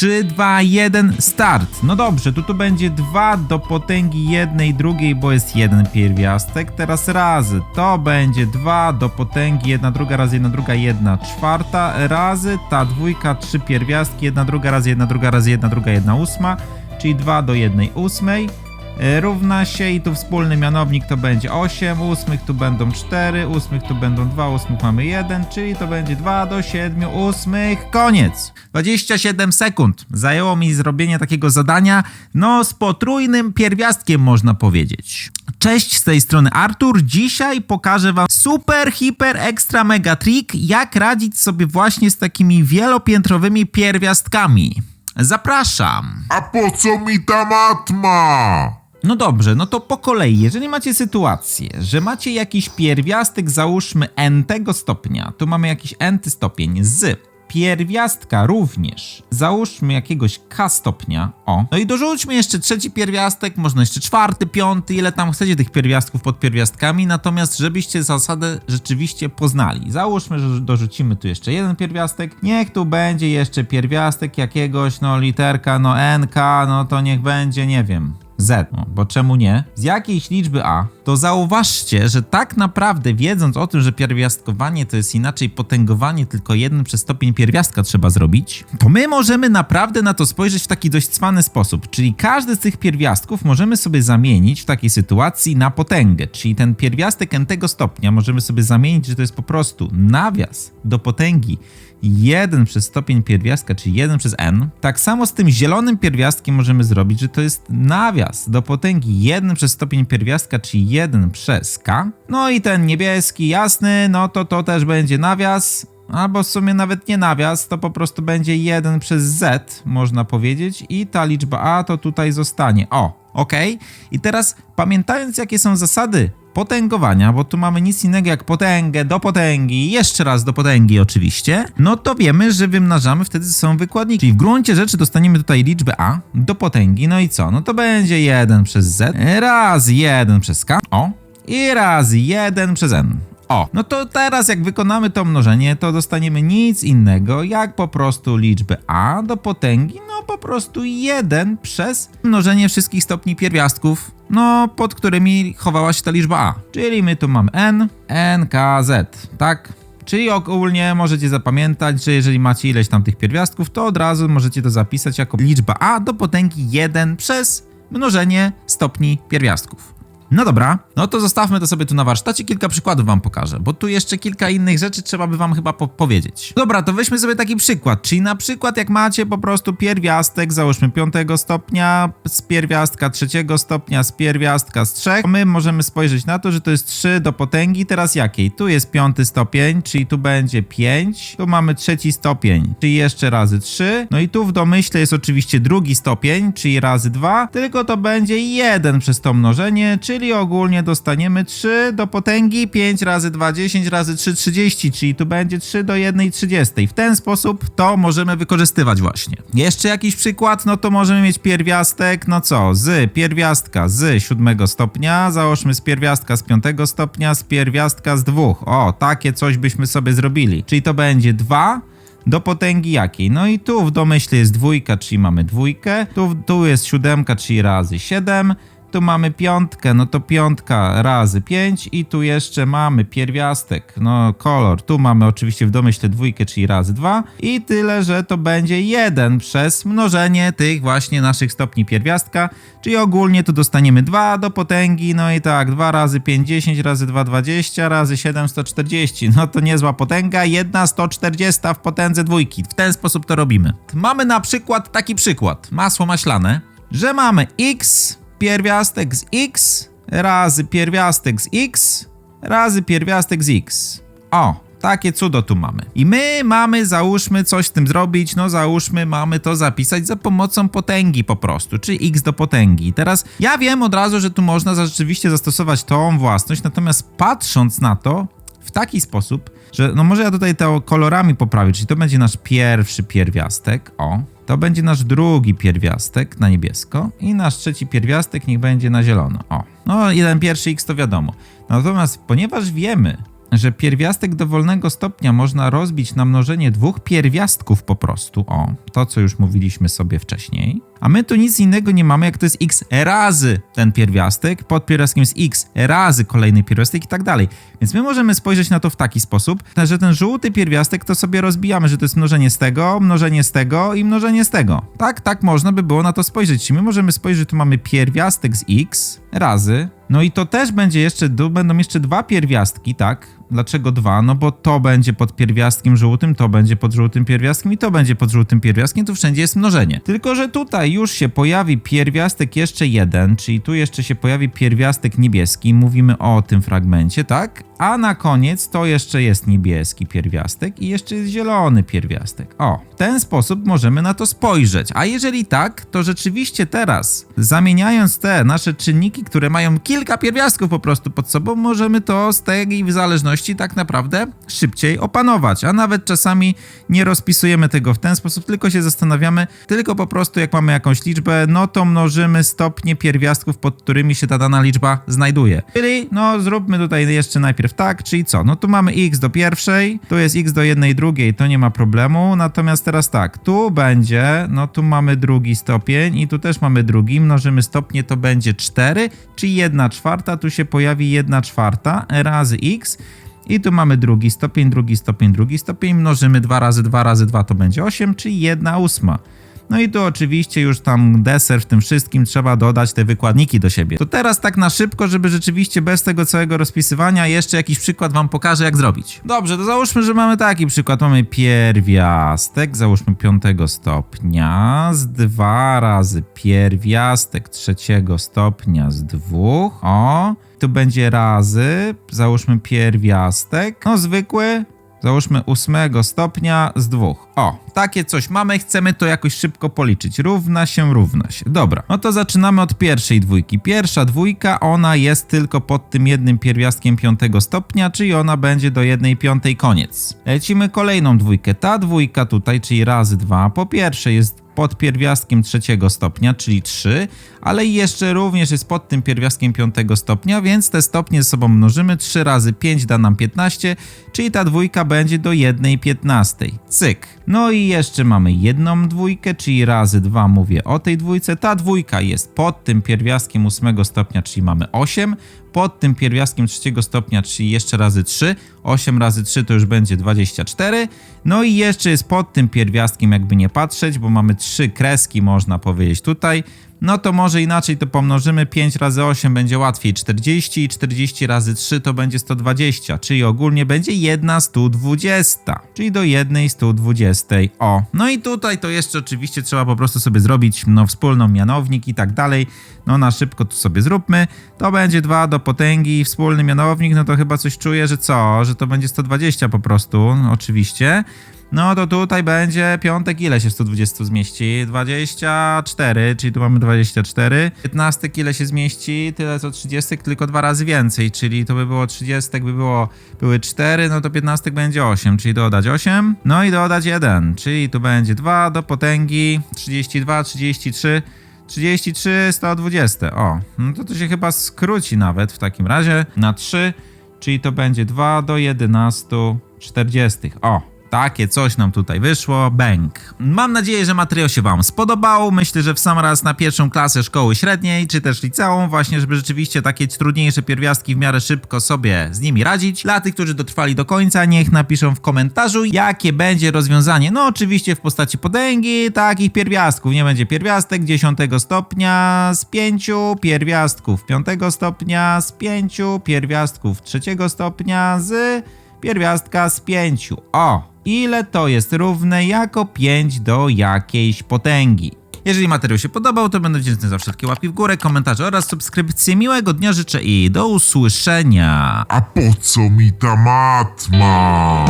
3, 2, 1, start. No dobrze, tu to będzie 2 do potęgi jednej, drugiej, bo jest jeden pierwiastek. Teraz razy, to będzie 2 do potęgi jedna, druga, raz jedna, druga, jedna, czwarta, razy ta dwójka, trzy pierwiastki, jedna, druga, raz jedna, druga, raz jedna, druga, jedna, ósma, czyli 2 do jednej ósmej. E, równa się i tu wspólny mianownik to będzie 8, ósmych tu będą 4, ósmych tu będą 2, ósmych mamy 1, czyli to będzie 2 do 7, ósmych, koniec. 27 sekund zajęło mi zrobienie takiego zadania, no z potrójnym pierwiastkiem można powiedzieć. Cześć, z tej strony Artur. Dzisiaj pokażę wam super, hiper, ekstra, mega trik, jak radzić sobie właśnie z takimi wielopiętrowymi pierwiastkami. Zapraszam! A po co mi ta matma? No dobrze, no to po kolei. Jeżeli macie sytuację, że macie jakiś pierwiastek, załóżmy n tego stopnia, tu mamy jakiś n stopień z pierwiastka również, załóżmy jakiegoś k stopnia, o. No i dorzućmy jeszcze trzeci pierwiastek, można jeszcze czwarty, piąty, ile tam chcecie tych pierwiastków pod pierwiastkami, natomiast żebyście zasadę rzeczywiście poznali. Załóżmy, że dorzucimy tu jeszcze jeden pierwiastek, niech tu będzie jeszcze pierwiastek jakiegoś, no literka, no nk, no to niech będzie, nie wiem, Z, bo czemu nie? Z jakiejś liczby A, to zauważcie, że tak naprawdę wiedząc o tym, że pierwiastkowanie to jest inaczej potęgowanie, tylko jeden przez stopień pierwiastka trzeba zrobić, to my możemy naprawdę na to spojrzeć w taki dość cwany sposób, czyli każdy z tych pierwiastków możemy sobie zamienić w takiej sytuacji na potęgę, czyli ten pierwiastek n tego stopnia możemy sobie zamienić, że to jest po prostu nawias do potęgi. 1 przez stopień pierwiastka, czyli 1 przez n. Tak samo z tym zielonym pierwiastkiem możemy zrobić, że to jest nawias do potęgi. 1 przez stopień pierwiastka, czyli 1 przez k. No i ten niebieski, jasny, no to to też będzie nawias. Albo w sumie nawet nie nawias, to po prostu będzie 1 przez z, można powiedzieć, i ta liczba a to tutaj zostanie. O, ok. I teraz pamiętając, jakie są zasady potęgowania, bo tu mamy nic innego jak potęgę do potęgi, jeszcze raz do potęgi oczywiście, no to wiemy, że wymnażamy wtedy są wykładniki. Czyli w gruncie rzeczy dostaniemy tutaj liczbę a do potęgi, no i co? No to będzie 1 przez z razy 1 przez k, o, i razy 1 przez n. O, no to teraz jak wykonamy to mnożenie, to dostaniemy nic innego jak po prostu liczbę a do potęgi, no po prostu 1 przez mnożenie wszystkich stopni pierwiastków, no pod którymi chowała się ta liczba a. Czyli my tu mamy n, n, k, z, tak? Czyli ogólnie możecie zapamiętać, że jeżeli macie ileś tam tych pierwiastków, to od razu możecie to zapisać jako liczba a do potęgi 1 przez mnożenie stopni pierwiastków. No dobra, no to zostawmy to sobie tu na warsztacie, kilka przykładów wam pokażę, bo tu jeszcze kilka innych rzeczy trzeba by wam chyba po powiedzieć. Dobra, to weźmy sobie taki przykład, czyli na przykład jak macie po prostu pierwiastek, załóżmy piątego stopnia, z pierwiastka trzeciego stopnia, z pierwiastka z trzech, my możemy spojrzeć na to, że to jest 3 do potęgi, teraz jakiej? Tu jest piąty stopień, czyli tu będzie 5, tu mamy trzeci stopień, czyli jeszcze razy 3, no i tu w domyśle jest oczywiście drugi stopień, czyli razy 2, tylko to będzie 1 przez to mnożenie, czyli ogólnie dostaniemy 3 do potęgi 5 razy 2, 10 razy 3, 30, czyli tu będzie 3 do 1 30. W ten sposób to możemy wykorzystywać właśnie. Jeszcze jakiś przykład, no to możemy mieć pierwiastek, no co, z pierwiastka z 7 stopnia, załóżmy z pierwiastka z 5 stopnia, z pierwiastka z 2. O, takie coś byśmy sobie zrobili. Czyli to będzie 2 do potęgi jakiej? No i tu w domyśle jest dwójka, czyli mamy dwójkę, tu, tu jest siódemka, czyli razy 7, tu mamy piątkę, no to piątka razy 5 i tu jeszcze mamy pierwiastek, no kolor. Tu mamy oczywiście w domyśle dwójkę, czyli razy 2 i tyle, że to będzie 1 przez mnożenie tych właśnie naszych stopni pierwiastka, czyli ogólnie tu dostaniemy 2 do potęgi, no i tak 2 razy 5, 10 razy 2, 20 razy 7, 140. No to niezła potęga, jedna 140 w potędze dwójki. W ten sposób to robimy. Mamy na przykład taki przykład, masło maślane, że mamy x pierwiastek z x razy pierwiastek z x razy pierwiastek z x. O, takie cudo tu mamy. I my mamy, załóżmy, coś z tym zrobić, no załóżmy, mamy to zapisać za pomocą potęgi po prostu, czy x do potęgi. Teraz ja wiem od razu, że tu można rzeczywiście zastosować tą własność, natomiast patrząc na to w taki sposób, że no może ja tutaj to kolorami poprawię, czyli to będzie nasz pierwszy pierwiastek, o, to będzie nasz drugi pierwiastek na niebiesko i nasz trzeci pierwiastek niech będzie na zielono. O, no jeden pierwszy x to wiadomo. Natomiast ponieważ wiemy, że pierwiastek dowolnego stopnia można rozbić na mnożenie dwóch pierwiastków po prostu. O, to co już mówiliśmy sobie wcześniej. A my tu nic innego nie mamy, jak to jest x razy ten pierwiastek, pod pierwiastkiem jest x razy kolejny pierwiastek i tak dalej. Więc my możemy spojrzeć na to w taki sposób, że ten żółty pierwiastek to sobie rozbijamy, że to jest mnożenie z tego, mnożenie z tego i mnożenie z tego. Tak, tak można by było na to spojrzeć. Czyli my możemy spojrzeć, tu mamy pierwiastek z x razy, no i to też będzie jeszcze, będą jeszcze dwa pierwiastki, tak? Dlaczego dwa? No bo to będzie pod pierwiastkiem żółtym, to będzie pod żółtym pierwiastkiem i to będzie pod żółtym pierwiastkiem, tu wszędzie jest mnożenie. Tylko, że tutaj już się pojawi pierwiastek jeszcze jeden, czyli tu jeszcze się pojawi pierwiastek niebieski, mówimy o tym fragmencie, tak? A na koniec to jeszcze jest niebieski pierwiastek i jeszcze jest zielony pierwiastek. O, w ten sposób możemy na to spojrzeć. A jeżeli tak, to rzeczywiście teraz, zamieniając te nasze czynniki, które mają kilka pierwiastków po prostu pod sobą, możemy to z tej zależności tak naprawdę szybciej opanować. A nawet czasami nie rozpisujemy tego w ten sposób, tylko się zastanawiamy, tylko po prostu jak mamy jakąś liczbę, no to mnożymy stopnie pierwiastków, pod którymi się ta dana liczba znajduje. Czyli, no zróbmy tutaj jeszcze najpierw tak, czyli co? No tu mamy x do pierwszej, tu jest x do jednej drugiej, to nie ma problemu. Natomiast teraz tak, tu będzie, no tu mamy drugi stopień i tu też mamy drugi, mnożymy stopnie, to będzie 4, czyli 1 czwarta, tu się pojawi 1 czwarta razy x. I tu mamy drugi stopień, drugi stopień, drugi stopień, mnożymy 2 razy 2 razy 2 to będzie 8, czyli 1 ósma. No i tu oczywiście już tam deser w tym wszystkim trzeba dodać te wykładniki do siebie. To teraz tak na szybko, żeby rzeczywiście bez tego całego rozpisywania jeszcze jakiś przykład wam pokażę jak zrobić. Dobrze, to załóżmy, że mamy taki przykład. Mamy pierwiastek, załóżmy piątego stopnia z 2 razy pierwiastek trzeciego stopnia z dwóch. O, tu będzie razy, załóżmy pierwiastek, no zwykły, Załóżmy ósmego stopnia z dwóch. O, takie coś mamy, chcemy to jakoś szybko policzyć. Równa się, równa się. Dobra, no to zaczynamy od pierwszej dwójki. Pierwsza dwójka, ona jest tylko pod tym jednym pierwiastkiem piątego stopnia, czyli ona będzie do jednej piątej koniec. Lecimy kolejną dwójkę. Ta dwójka tutaj, czyli razy dwa, po pierwsze jest pod pierwiastkiem trzeciego stopnia, czyli 3, ale jeszcze również jest pod tym pierwiastkiem piątego stopnia, więc te stopnie ze sobą mnożymy. 3 razy 5 da nam 15, czyli ta dwójka będzie do 1 15. Cyk. No i jeszcze mamy jedną dwójkę, czyli razy 2 mówię o tej dwójce. Ta dwójka jest pod tym pierwiastkiem ósmego stopnia, czyli mamy 8. Pod tym pierwiastkiem trzeciego stopnia, czyli jeszcze razy 3. 8 razy 3 to już będzie 24. No i jeszcze jest pod tym pierwiastkiem, jakby nie patrzeć, bo mamy trzy kreski, można powiedzieć tutaj. No to może inaczej to pomnożymy. 5 razy 8 będzie łatwiej 40 i 40 razy 3 to będzie 120, czyli ogólnie będzie 1 120, czyli do 1 120. O, no i tutaj to jeszcze oczywiście trzeba po prostu sobie zrobić no wspólną mianownik i tak dalej. No na szybko tu sobie zróbmy. To będzie 2 do potęgi, wspólny mianownik, no to chyba coś czuję, że co, że to będzie 120 po prostu, no, oczywiście. No to tutaj będzie piątek, ile się w 120 zmieści? 24, czyli tu mamy 24. 15 ile się zmieści? Tyle co 30, tylko dwa razy więcej, czyli to by było 30, by było, były 4, no to 15 będzie 8, czyli dodać 8, no i dodać 1, czyli tu będzie 2 do potęgi, 32, 33, 33, 120. O, no to to się chyba skróci nawet w takim razie na 3, czyli to będzie 2 do 11, 40. O, takie coś nam tutaj wyszło. Bęk. Mam nadzieję, że materiał się Wam spodobał. Myślę, że w sam raz na pierwszą klasę szkoły średniej, czy też liceum, właśnie, żeby rzeczywiście takie trudniejsze pierwiastki w miarę szybko sobie z nimi radzić. Dla tych, którzy dotrwali do końca, niech napiszą w komentarzu, jakie będzie rozwiązanie. No, oczywiście w postaci potęgi takich pierwiastków. Nie będzie pierwiastek 10 stopnia z 5 pierwiastków 5 stopnia z 5 pierwiastków 3 stopnia z pierwiastka z 5. O, ile to jest równe jako 5 do jakiejś potęgi. Jeżeli materiał się podobał, to będę wdzięczny za wszelkie łapki w górę, komentarze oraz subskrypcje. Miłego dnia życzę i do usłyszenia. A po co mi ta matma?